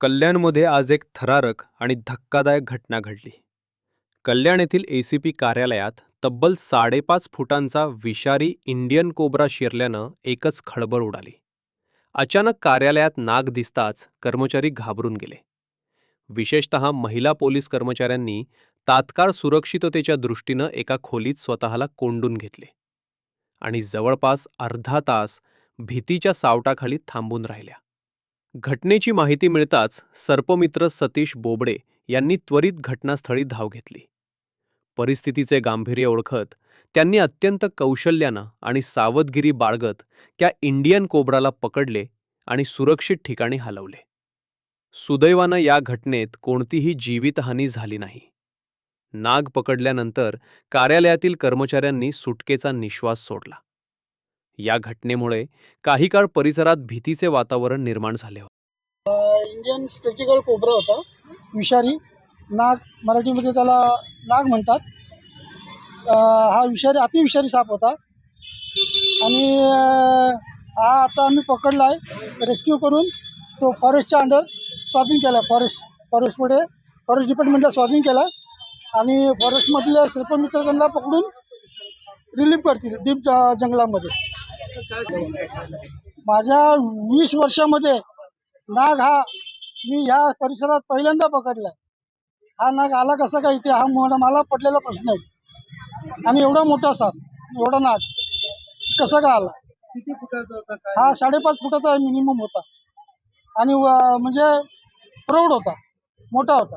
कल्याणमध्ये आज एक थरारक आणि धक्कादायक घटना घडली. कल्याण येथील एसीपी कार्यालयात तब्बल साडेपाच फुटांचा विषारी इंडियन कोब्रा शिरल्यानं एकच खळबळ उडाली. अचानक कार्यालयात नाग दिसताच कर्मचारी घाबरून गेले. विशेषतः महिला पोलीस कर्मचाऱ्यांनी तात्काळ सुरक्षिततेच्या दृष्टीनं एका खोलीत स्वतःला कोंडून घेतले आणि जवळपास अर्धा तास भीतीच्या सावटाखाली थांबून राहिल्या. घटनेची माहिती मिळताच सर्पमित्र सतीश बोबडे यांनी त्वरित घटनास्थळी धाव घेतली. परिस्थितीचे गांभीर्य ओळखत त्यांनी अत्यंत कौशल्यानं आणि सावधगिरी बाळगत त्या इंडियन कोब्राला पकडले आणि सुरक्षित ठिकाणी हलवले. सुदैवानं या घटनेत कोणतीही जीवितहानी झाली नाही. नाग पकडल्यानंतर कार्यालयातील कर्मचाऱ्यांनी सुटकेचा निश्वास सोडला. या घटनेमुळे काही काळ परिसरात भीतीचे वातावरण निर्माण झाले होते. इंडियन स्पेटिकल कोबरा होता. विषारी. नाग मराठीमध्ये त्याला नाग म्हणतात. हा विषारी अतिविषारी साप होता. आणि हा आता आम्ही पकडला आहे रेस्क्यू करून तो फॉरेस्टच्या अंडर स्वाधीन केला. फॉरेस्ट फॉरेस्टमध्ये फॉरेस्ट डिपार्टमेंटला स्वाधीन केला. आणि फॉरेस्टमधल्या सर्पमित्र त्यांना पकडून रिलीफ करतील डीप जंगलामध्ये. माझ्या वीस वर्षामध्ये नाग हा मी ह्या परिसरात पहिल्यांदा पकडलाय हा नाग आला कसा काय इथे हा मला पडलेला प्रश्न आहे. आणि एवढा मोठा साप एवढा नाग कसा काय आला? किती फुटाचा होता हा साडेपाच फुटाचा मिनिमम होता. आणि म्हणजे प्रौढ होता मोठा होता.